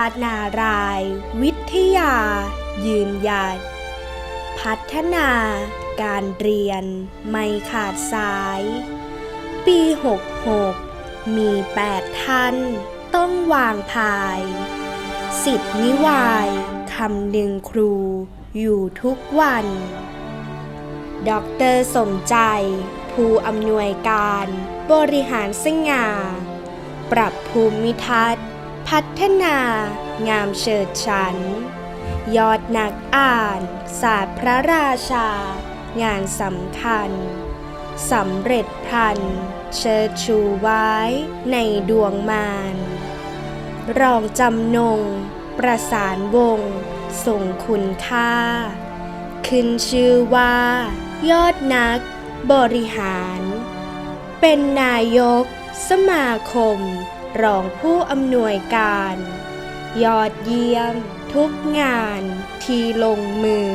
าตนาราย วิทยา ยืนหยัด พัฒนาการเรียน ไม่ขาดสาย ปี 66 มี 8 ท่าน ต้องวางพาย สิทธินิวายคำหนึ่งครูอยู่ทุกวันดอกเตอรสมใจ ผู้อำนวยการ บริหารสง่า ปรับภูมิทัศน์ พัฒนางามเฉิดฉัน ยอดนักอ่านศาสตร์พระราชา งานสำคัญสำเร็จพันเชิดชูไว้ในดวงมานรองจำนง ประสานวง ส่งคุณค่า ขึ้นชื่อว่า ยอดนักบริหาร เป็นนายกสมาคม รองผู้อำนวยการ ยอดเยี่ยม ทุกงาน ที่ลงมือ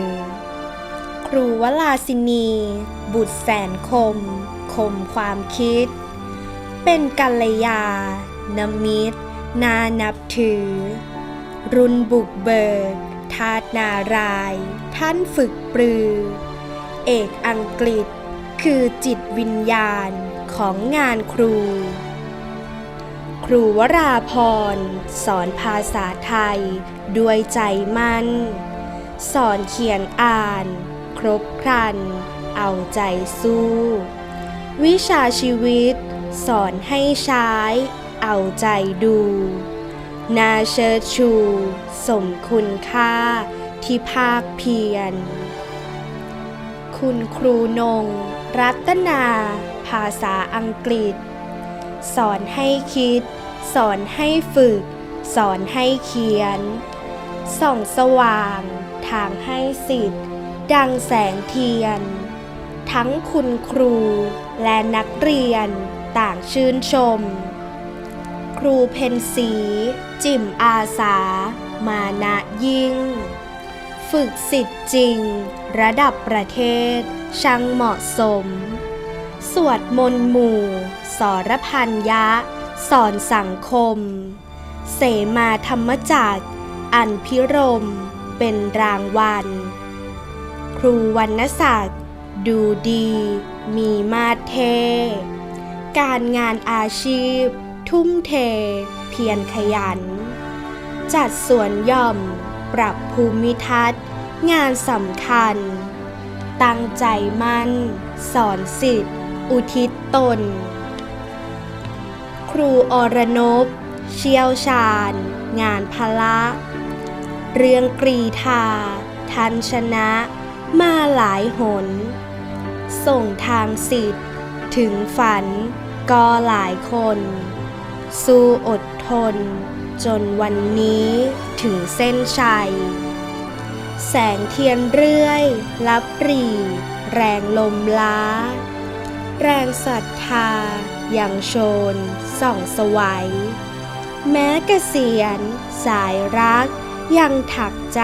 ครูวลาสินี บุตรแสนคม คมความคิด เป็นกัลยาณมิตร นานับถือ รุ่นบุกเบิกทาตนาราย ท่านฝึกปรือ เอกอังกฤษ คือจิตวิญญาณของงานครู ครูวราพร สอนภาษาไทย ด้วยใจมั่น สอนเขียนอ่าน ครบครัน เอาใจสู้ วิชาชีวิต สอนให้ใช้ เอาใจดูนาเชิดชู สมคุณค่าที่ภาคเพียร คุณครูนง รัตนา ภาษาอังกฤษ สอนให้คิด สอนให้ฝึก สอนให้เขียน ส่องสว่าง ทางให้สิทธิ์ ดังแสงเทียน ทั้งคุณครูและนักเรียนต่างชื่นชม ครูเพนสี จิมอาสา มานะยิ่ง ฝึกสิทธิ์จริง ระดับประเทศช่างเหมาะสม สวดมนต์หมู่ สรพันยะ สอนสังคม เสมาธรรมจักรอันพิรม เป็นรางวัล ครูวรรณศักดิ์ดูดี มีมาเท การงานอาชีพ ทุ่มเท เพียรขยัน จัดสวนย่อม ปรับภูมิทัศน์ งานสำคัญ ตั้งใจมั่น สอนสิทธิ์ อุทิศตน ครูอรนบเชี่ยวชาญ งานพละ เรื่องกรีธา ทันชนะ มาหลายหน ส่งทางสิทธิ์ ถึงฝันก็หลายคน สู้อดทน จนวันนี้ถึงเส้นชัย แสงเทียนเรื่อยลับปรี แรงลมล้า แรงศรัทธาอย่างโชนส่องสวัย แม้เกษียณสายรักยังถักใจ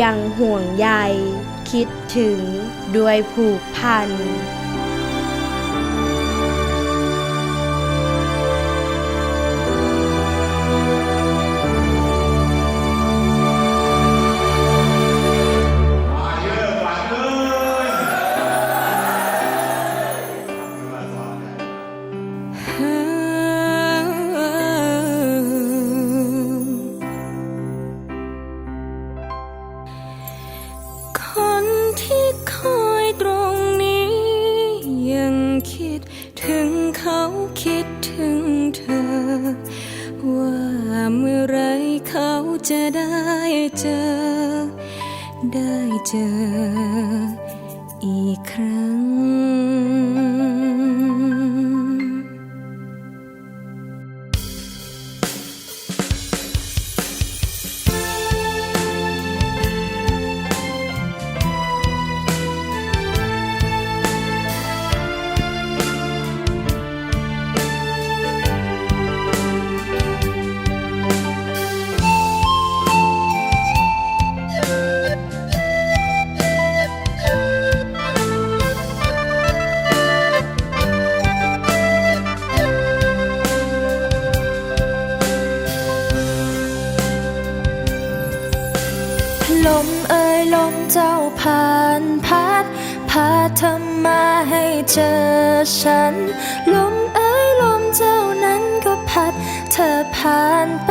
ยังห่วงใยคิดถึงด้วยผูกพัน เธอมาให้เจอฉัน ลมเอ่ยลมเจ้านั้นก็พัดเธอผ่านไป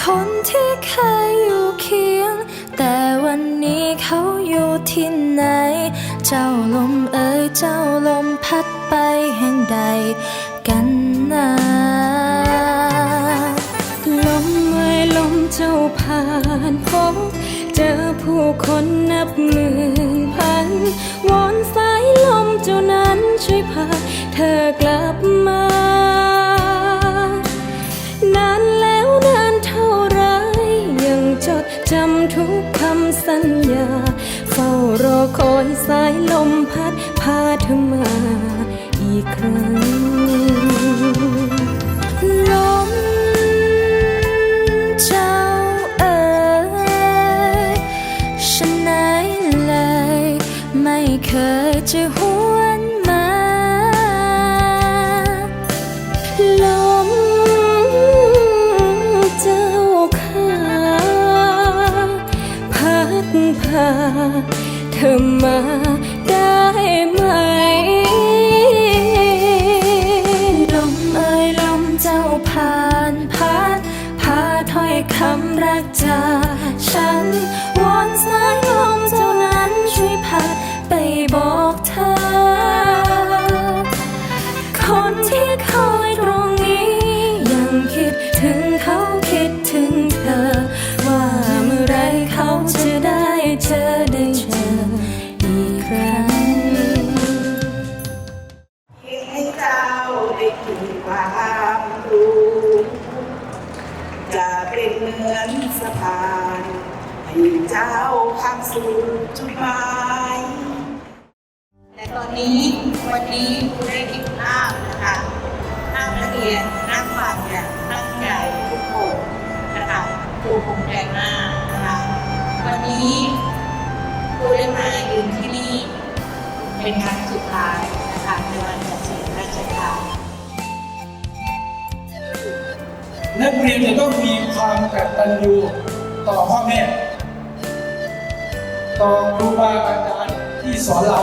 คนที่เคยอยู่เคียง แต่วันนี้เขาอยู่ที่ไหน เจ้าลมเอ่ยเจ้าลมพัดไปแห่งใดกันนะลมเอ่ยลมเจ้าผ่าน จอผู้คนนับหมื่นพันวอนสายลมเจ้านั้นช่วยพาเธอกลับมา นานแล้วนานเท่าไรยังจดจำทุกคำสัญญา เฝ้ารอคอยสายลมพัดพาเธอมาอีกครั้ง ยจ ถึงความรู้ จะเป็นเหมือนสะพานให้เจ้าข้ามสู่จุดหมายและตอนนี้วันนี้ครูได้เห็นภาพนะคะภาพนักเรียนนั่งฟังอย่างตั้งใจทุกคนนะคะครูภูมิใจมากนะคะวันนี้ครูได้มายืนที่นี่เป็นครั้งสุดท้าย นักเรียนจะต้องมีความกตัญญูต่อพ่อแม่ ต่อครูบาอาจารย์ที่สอนเรา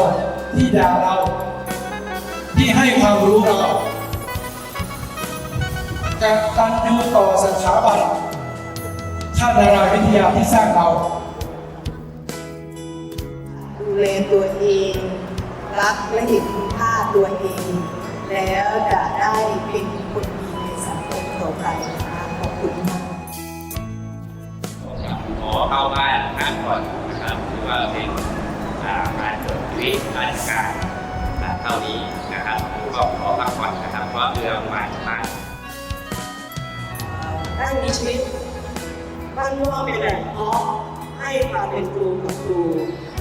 ที่ด่าเรา ที่ให้ความรู้เรากตัญญูต่อสถาบันชาตินารายวิทยาที่สร้างเรา ดูแลตัวเองรักและเห็นคุณค่าตัวเอง แล้วจะได้เป็นคนดีในสังคมต่อไป การเท่านี้นะครับก็ขอพักผ่อนนะครับเพราะเรือใหม่มาได้มีชีวิตบ้านนอเป็นแหล่งเพาะให้ความเป็นครูกับครู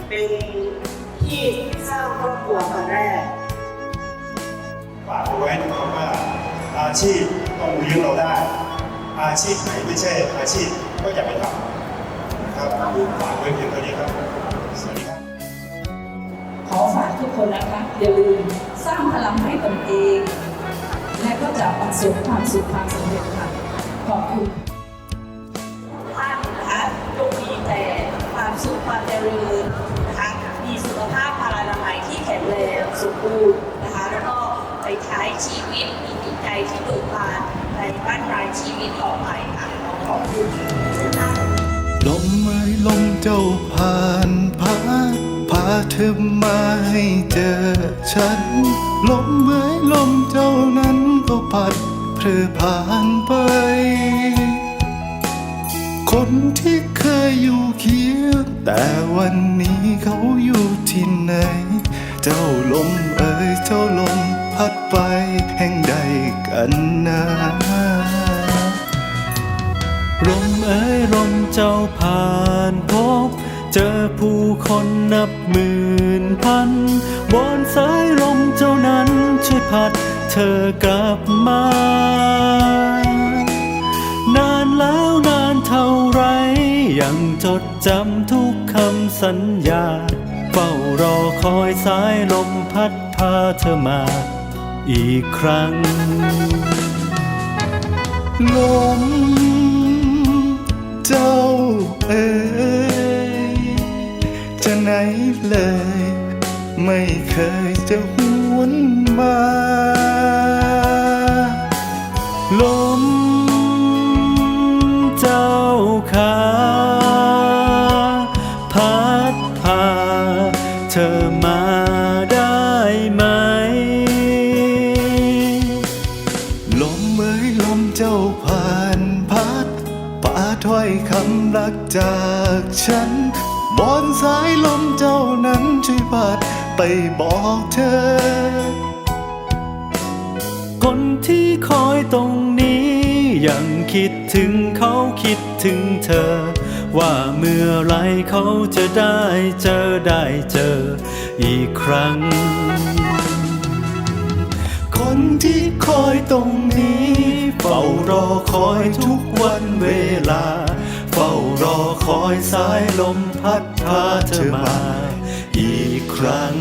เป็นที่สร้างครอบครัวคนแรกฝากเอาไว้นะครับว่าอาชีพต้องเลี้ยงเราได้ อาชีพไหนไม่ใช่อาชีพก็อย่าไปทำนะครับฝากไว้เพียงเท่านี้ครับ คนนะคะอย่าลืมสร้างพลังให้ตนเอง และก็จะประสบความสุขความสำเร็จค่ะขอบคุณท่านนะคะจงมีแต่ความสุขความเจริญนะคะมีสุขภาพพลานามัยที่แข็งแรงสมบูรณ์นะคะแล้วก็ไปใช้ชีวิตมีจิตใจที่เบิกบานในบ้านปลายชีวิตต่อไปค่ะขอขอบคุณลมเอ่ยลมเจ้าผ่าน เธอมาให้เจอฉัน ลมเอ่ยลมเจ้านั้นก็พัดเพลอผ่านไป คนที่เคยอยู่เคียงแต่วันนี้เขาอยู่ที่ไหน เจ้าลมเอ่ยเจ้าลมพัดไปแห่งใดกันนะลมเอ้ยลมเจ้าผ่าน เจอผู้คนนับหมื่นพันวอนสายลมเจ้านั้นช่วยพัดเธอกลับมา นานแล้วนานเท่าไร ยังจดจำทุกคำสัญญา เฝ้ารอคอยสายลมพัดพาเธอมา อีกครั้ง ลมเจ้าเอ้ย จะไหนเลย ไม่เคยจะหวนมา ลมเจ้าขา สายลมเจ้านั้นช่วยพัดไปบอกเธอ คนที่คอยตรงนี้ ยังคิดถึงเขาคิดถึงเธอ ว่าเมื่อไรเขาจะได้เจอได้เจออีกครั้ง คนที่คอยตรงนี้ เฝ้ารอคอยทุกวันเวลา คอยสายลมพัดพาเธอมาอีกครั้ง